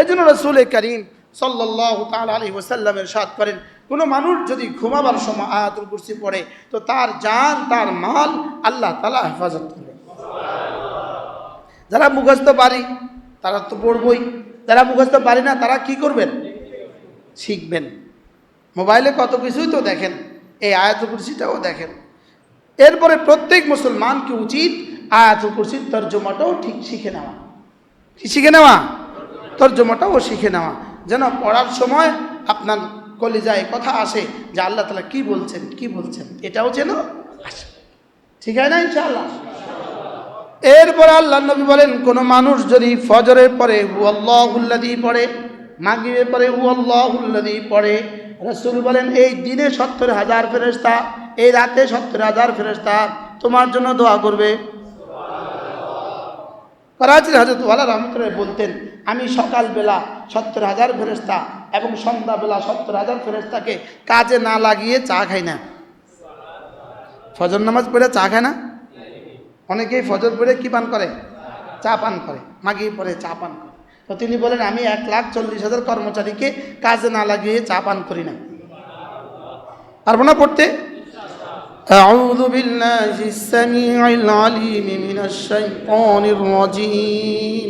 এই জন্য রসুল করিম সাল্লাহ তাল আলী ওসাল্লামের সাদ করেন, কোনো মানুষ যদি ঘুমাবার সময় আয়াতুল কুরসি পড়ে, তো তার জান, তার মাল আল্লাহ তালা হেফাজত করবে যারা মুখস্থ পারি, তারা তো পড়বই। যারা মুখস্থ পারি না, তারা কি করবেন? শিখবেন। মোবাইলে কত কিছুই তো দেখেন, এই আয়াতুল কুরসিটাও দেখেন। এরপরে প্রত্যেক মুসলমানকে উচিত আয়াতুল কুরসির তর্জমাটাও ঠিক শিখে নেওয়া। কি শিখে নেওয়া? তর্জমাটাও শিখে নেওয়া। যেন পড়ার সময় আপনার কলিজায় কথা আসে যে আল্লাহ তালা কি বলছেন কি বলছেন, এটাও যেন আসে। ঠিক আছে না ইনশাআল্লাহ? এরপর আল্লাহ নবী বলেন, কোনো মানুষ যদি ফজরের পরে হু আল্লাহুল্লাদি পড়ে মাগিবের পরে হু আল্লাহুল্লাদি পড়ে, রসুল বলেন, এই দিনে সত্তর হাজার ফেরেস্তা এই রাতে সত্তর হাজার ফেরেস্তা তোমার জন্য দোয়া করবে। করাচির হজরত ওয়ালা রহমতুল্লাহ বলতেন আমি সকালবেলা সত্তর হাজার ফেরেস্তা এবং সন্ধ্যাবেলা সত্তর হাজার ফেরেস্তাকে কাজে না লাগিয়ে চা খাই না ফজর নামাজ পড়ে চা খায় না অনেকেই ফজর পড়ে কী পান করে চা পান করে মাগিয়ে পরে চা পান করে তো তিনি বলেন আমি এক লাখ চল্লিশ হাজার কর্মচারীকে কাজে না লাগিয়ে চা পান করি না পারবো না পড়তে أعوذ بالله السميع العليم من الشيطان الرجيم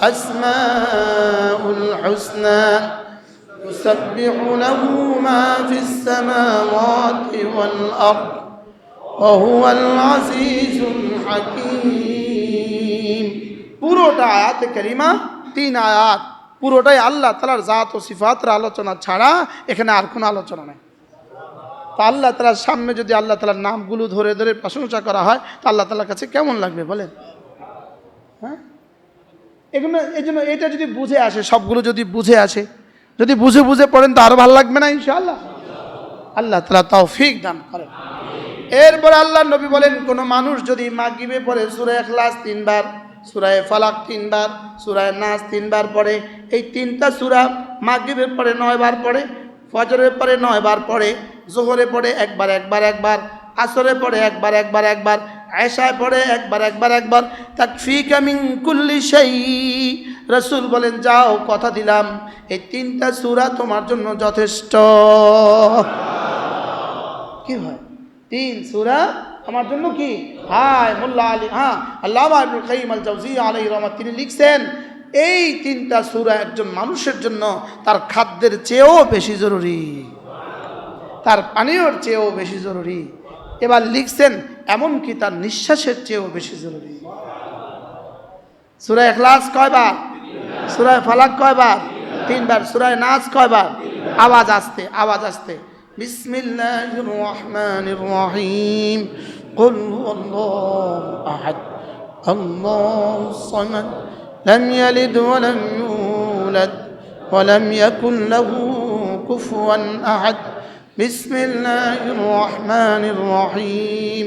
الأسماء الحسنى يسبح له ما في السماوات والأرض وهو العزيز الحكيم পুরোটা আয়াতে করিমা তিন আয়াত পুরোটাই আল্লাহ তালার জাত ও সিফাতের আলোচনা ছাড়া এখানে আর কোনো আলোচনা নেই তা আল্লাহ তালার সামনে যদি আল্লাহ তালার নামগুলো ধরে ধরে প্রশংসা করা হয় তো আল্লাহ তালার কাছে কেমন লাগবে বলেন হ্যাঁ এগুলো এই জন্য এটা যদি বুঝে আসে, সবগুলো যদি বুঝে আসে, যদি বুঝে বুঝে পড়েন তো আরও ভালো লাগবে না, ইনশাআল্লাহ? আল্লাহ তালা তাও ফিক দান করেন। এরপর আল্লাহ নবী বলেন, কোনো মানুষ যদি মাগিবে পড়ে সুরায় এখলাস তিনবার, সুরায় ফালাক তিনবার, সুরায় নাচ তিনবার পড়ে, এই তিনটা সুরা মাগিবের পরে নয়বার পড়ে ফজরের পরে নয়বার পড়ে, জোহরে পড়ে একবার একবার একবার, আসরে পড়ে একবার একবার একবার আয়সায় পড়ে একবার একবার একবার তাকফি কামিং কুল্লি সেই রসুল বলেন, যাও, কথা দিলাম। এই তিনটা সুরা তোমার জন্য যথেষ্ট। কি হয়? তিন সুরা আমার জন্য কি? হায় মোল্লা আলী হ্যাঁ আল্লাহ আবুল কাইম আল জাউজি আলাই রহমত, তিনি লিখছেন, এই তিনটা সুরা একজন মানুষের জন্য তার খাদ্যের চেয়েও বেশি জরুরি। তার পানীয়র চেয়েও বেশি জরুরি। এবার লিখছেন এমনকি তার নিঃশ্বাসের চেয়েও বেশি জরুরি সুরায় এখলাস কয়বার সুরায় ফালাক কয়বার তিনবার সুরায় নাচ কয়বার আওয়াজ আসতে আওয়াজ আসতে বিসমিল্লাহির রহমানির রহিম قل هو الله أحد الله الصمد لم يلد ولم يولد ولم يكن له كفوا أحد بسم الله الرحمن الرحيم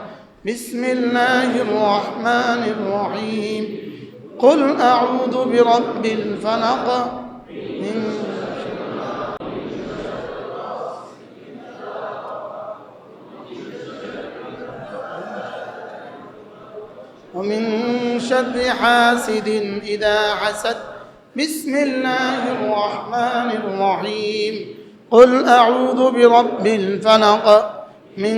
بسم الله الرحمن الرحيم. قل أعوذ برب الفلق. من ومن شر حاسد إذا حسد. بسم الله الرحمن الرحيم. قل أعوذ برب الفلق. من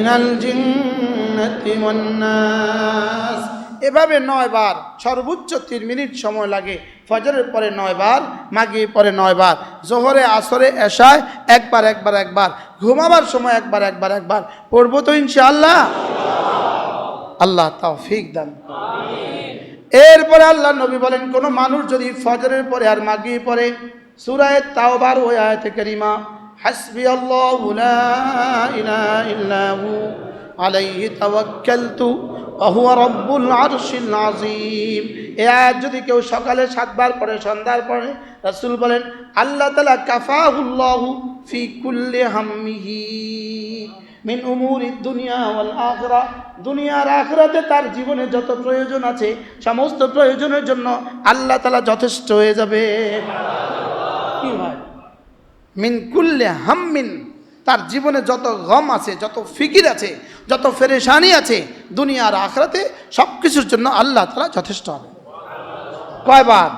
মিনাল জিন্নাতি ওয়ান্নাস। এভাবে নয় বার, সর্বোচ্চ তিন মিনিট সময় লাগে। ফজরের পরে নয় বার মাগিয়ে পরে নয় বার, জোহরে, আসরে, এশায় একবার একবার একবার, ঘুমাবার সময় একবার একবার একবার। পড়ব তো ইনশাআল্লাহ? আল্লাহ তৌফিক দান। এরপরে আল্লাহ নবী বলেন, কোনো মানুষ যদি ফজরের পরে আর মাগিয়ে পরে সুরায় তাওবার ওই আয়াতে কারিমা হাসবি আল্লাহ আলাইহি তাওয়াক্কালতু ওয়া হুয়া রাব্বুল আরশিল আযীম এই আয়াত যদি কেউ সকালে সাতবার পড়ে, সন্ধ্যার পরে রাসূল বলেন, আল্লাহ তাআলা কাফাহুল্লাহু ফি কুল্লি হাম্মিহি মিন উমুর দুনিয়া ওয়াল আখরা। দুনিয়ার আখরাতে তার জীবনে যত প্রয়োজন আছে, সমস্ত প্রয়োজনের জন্য আল্লাহ তালা যথেষ্ট হয়ে যাবে। কি হয় মিন কুল্লে হাম্মিন তার জীবনে যত গম আছে যত ফিকির আছে যত ফেরেশানি আছে দুনিয়ার আখরাতে সব কিছুর জন্য আল্লাহ তালা যথেষ্ট হবে কয়বার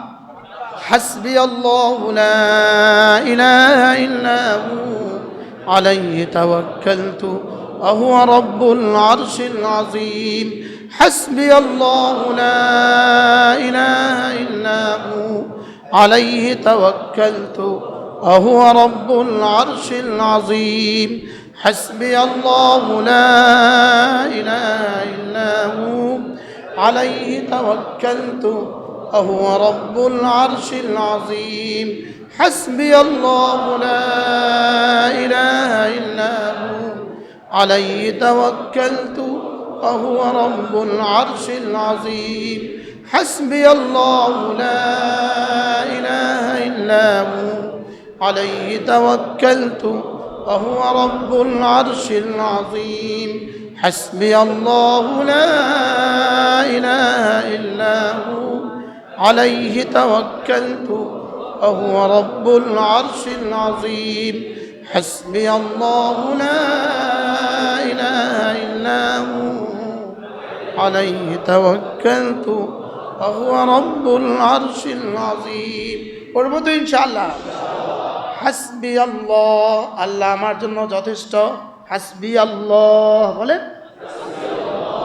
হাসবি আল্লাহ লা ইলাহা ইল্লা হু عليه توكلت وهو رب العرش العظيم حسبي الله لا إله إلا هو عليه توكلت وهو رب العرش العظيم. حسبي الله لا إله إلا هو. عليه توكلت. وهو رب العرش العظيم. حسبي الله لا إله إلا هو. عليه توكلت. وهو رب العرش العظيم. حسبي الله لا إله إلا هو. عليه توكلت وهو رب العرش العظيم. حسبي الله لا إله إلا هو. عليه توكلت وهو رب العرش العظيم. حسبي الله لا إله إلا هو. عليه توكلت وهو رب العرش العظيم. وربط إن شاء الله হাসবি আল্লাহ। আল্লাহ আমার জন্য যথেষ্ট। হাসবি আল্লাহ বলেন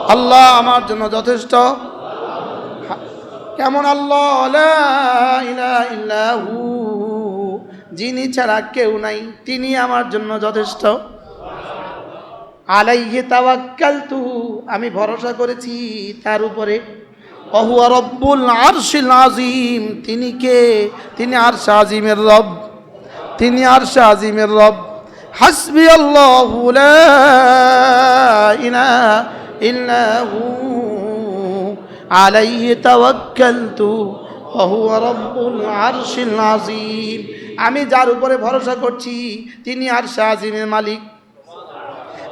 আল্লাহ আমার জন্য যথেষ্ট। কেমন আল্লাহ? ইলাহা যিনি ছাড়া কেউ নাই, তিনি আমার জন্য যথেষ্ট। আলাইহে তাওয়াক্কালতু। আমি ভরসা করেছি তার উপরে। অহুয়া রব্বুল আরশিল আজিম তিনি কে? তিনি আরশ আজিমের রব। তিনি আরশ আজিমের রব হাসবি আল্লাহ লা ইলাহা ইল্লা হু আলাইহি তাওয়াক্কালতু وهو رب العرش العظيم আমি যার উপরে ভরসা করছি তিনি আরশ আজিমের মালিক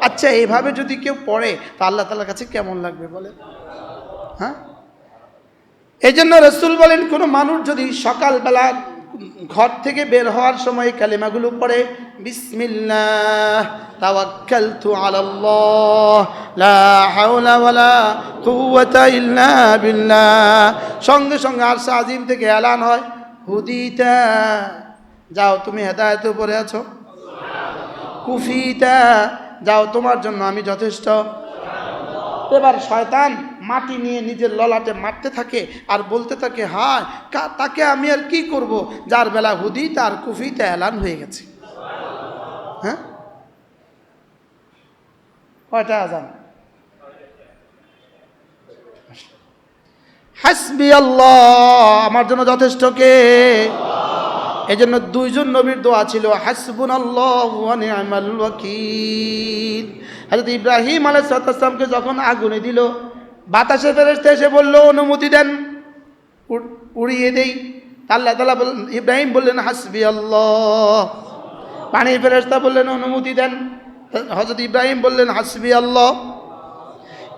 আচ্ছা এইভাবে যদি কেউ পড়ে তা আল্লাহ তালার কাছে কেমন লাগবে বলে হ্যাঁ এই জন্য রসুল বলেন কোনো মানুষ যদি সকালবেলা ঘর থেকে বের হওয়ার সময় কালিমাগুলো পড়ে আলাল্লাহ, লা সঙ্গে সঙ্গে আরশা আজিম থেকে এলান হয়, হুদিতা, যাও তুমি হেদায়েতের উপরে আছো। কুফিতা, যাও তোমার জন্য আমি যথেষ্ট। এবার শয়তান মাটি নিয়ে নিজের ললাটে মারতে থাকে আর বলতে থাকে, হায় তাকে আমি আর কি করব? যার বেলা হুদি তার কুফিতে এলান হয়ে গেছে। হ্যাঁ? কয়টা আজান? হাসবি আল্লাহ, আমার জন্য যথেষ্ট কে? এই জন্য দুইজন নবীর দোয়া ছিল হাসবুন আল্লাহ ইব্রাহিম আলাইহিস সালামকে যখন আগুনে দিল বাতাসে ফেরেশতা এসে বলল, অনুমতি দেন। উড়- উড়িয়ে দেই। আল্লাহ তাআলা বললেন ইব্রাহিম বললেন হাসবি আল্লাহ পানির ফেরেশতা বললেন, অনুমতি দেন। হযরত ইব্রাহিম বললেন হাসবি আল্লাহ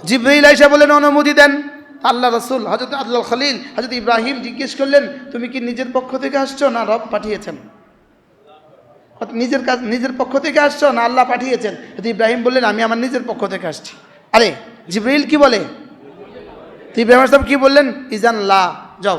জিব্রাইল আইসা বললেন, অনুমতি দেন। আল্লাহ রসুল হজরত আল্লাহ খলিল হজরত ইব্রাহিম জিজ্ঞেস করলেন, তুমি কি নিজের পক্ষ থেকে আসছো না রব পাঠিয়েছেন? নিজের কাজ, নিজের পক্ষ থেকে আসছো না আল্লাহ পাঠিয়েছেন? হজরত ইব্রাহিম বললেন, আমি আমার নিজের পক্ষ থেকে আসছি। আরে জিব্রাইল কি বলে? তো ইব্রাহিম আসলাম কি বললেন? ইজান লা যাও।